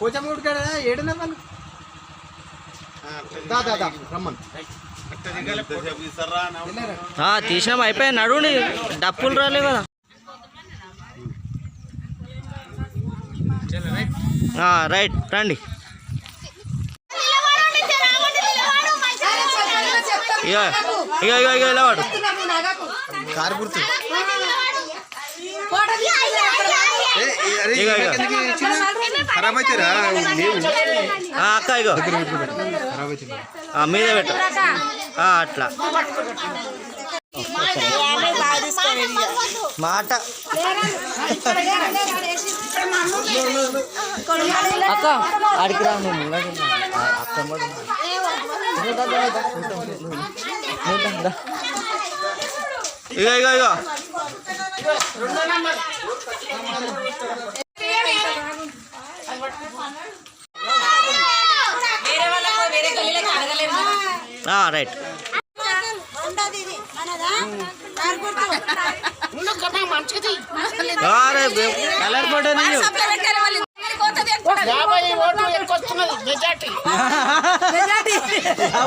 పోచమ్మగుడి కాడ ఏడున్నా వాళ్ళు దా దా దా రమ్మను. ఆ, తీసినాం అయిపోయి నడుండి డప్పులు రాలే కదా. ఆ, రైట్ రండి. ఇక ఇక ఇక ఇక ఇలా వాడు కారు గుర్తు. ఖరాబ్ అవుతారా అక్క ఇగో. మీదే పెట్టు. అట్లా. మాట. అక్క ఆడికి రా అక్క దా. ఇగో ఇగో. ఇగో ఆ, రైట్ కలర్ ఫోటో నీయు.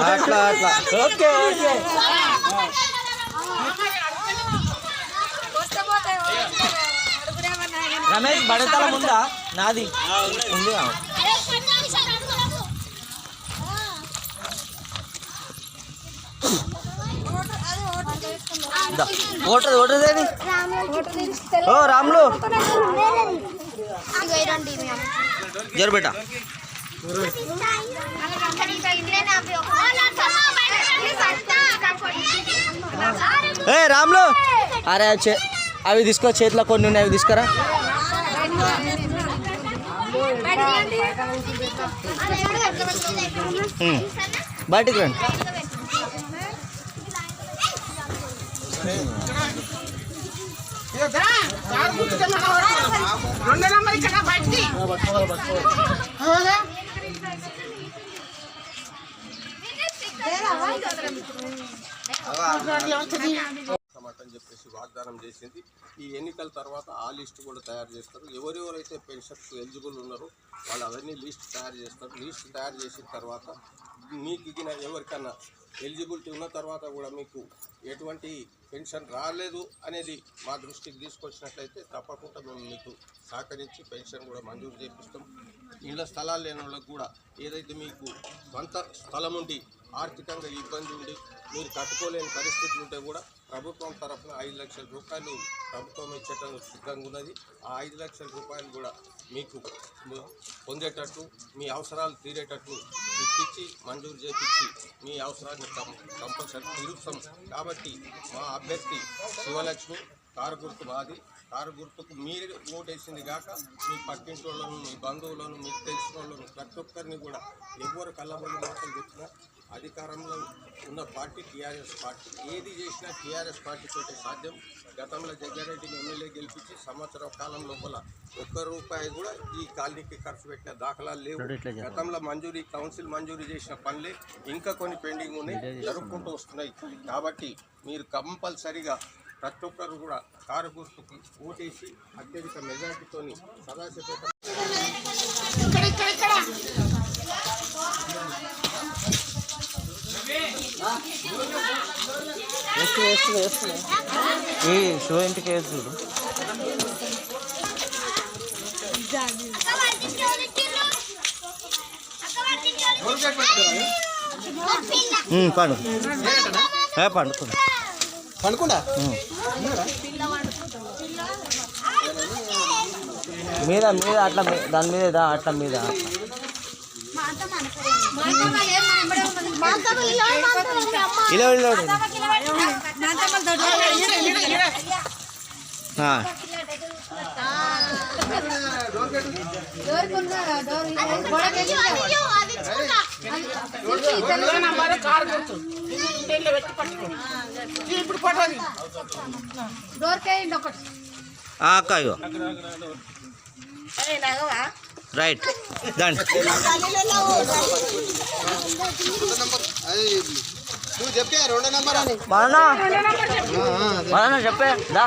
అట్లా అట్లా. Okay okay. రమేష్ బడతల ముందా? నాది. ఉంది ఓటర్ ఓటర్దేది ఓ రాములు. జర ఏ రాములు. అరే చే అవి తీసుకో చేతిలో కొన్ని ఉన్నాయి అవి తీసుకురా? బయటికి రండి అని చెప్పేసి వాగ్దానం చేసింది. ఈ ఎన్నికల తర్వాత ఆ లిస్ట్ కూడా తయారు చేస్తారు. ఎవరెవరైతే పెన్షన్కు ఎలిజిబుల్ ఉన్నారో వాళ్ళు అవన్నీ లిస్ట్ తయారు చేస్తారు. లిస్ట్ తయారు చేసిన తర్వాత మీకు ఇగిన ఎవరికన్నా ఎలిజిబిలిటీ ఉన్న తర్వాత కూడా మీకు ఎటువంటి పెన్షన్ రాలేదు అనేది మా దృష్టికి తీసుకొచ్చినట్లయితే తప్పకుండా మేము మీకు సహకరించి పెన్షన్ కూడా మంజూరు చేపిస్తాం. ఇళ్ళ స్థలాలు లేని వాళ్ళకు కూడా ఏదైతే మీకు సొంత స్థలం ఉండి ఆర్థికంగా ఇబ్బంది ఉండి మీరు కట్టుకోలేని పరిస్థితి ఉంటే కూడా ప్రభుత్వం తరఫున ఐదు లక్షల రూపాయలు ప్రభుత్వం ఇచ్చేటం సిద్ధంగా ఉన్నది. ఆ ఐదు లక్షల రూపాయలు కూడా మీకు పొందేటట్టు మీ అవసరాలు తీరేటట్టు ఇప్పించి మంజూరు చేపించి మీ అవసరాన్ని కంపల్సరీ తీరుస్తాం. కాబట్టి మా అభ్యర్థి శివలక్ష్మి కారు గుర్తు మాది. కారు గుర్తుకు మీరు ఓటేసింది కాక మీ పక్కింటి వాళ్ళను మీ బంధువులను మీకు తెలిసిన వాళ్ళను ప్రతి ఒక్కరిని కూడా ఎవరు కళ్ళబొల్లి మాటలు చెప్పినా అధికారంలో ఉన్న పార్టీ టీఆర్ఎస్ పార్టీ. ఏది చేసినా టీఆర్ఎస్ పార్టీతోటి సాధ్యం. గతంలో జగ్గారెడ్డిని ఎమ్మెల్యే గెలిపించి సంవత్సరం కాలం లోపల ఒక్క రూపాయి కూడా ఈ కాలనీకి ఖర్చు పెట్టిన దాఖలాలు లేవు. గతంలో మంజూరీ కౌన్సిల్ మంజూరీ చేసిన పనులే ఇంకా కొన్ని పెండింగ్ ఉన్నాయి జరుపుకుంటూ వస్తున్నాయి. కాబట్టి మీరు కంపల్సరిగా ప్రతి ఒక్కరు కూడా కారు గుర్తుకి ఓటేసి అత్యధిక మెజార్టీతోని సదాశివపేట వేస్తూ వేస్తూ వేస్తూ ఈ షో ఇంటికి పండు. ఏ మీద మీద అట్లా దాని మీద అట్లా మీద. ఇలా ఇలా ఆ, ఆ, అక్క ఇగో. రైట్ దండి అది నువ్వు చెప్పే. రెండో నెంబర్ అని మరణ మరణ చెప్పే దా.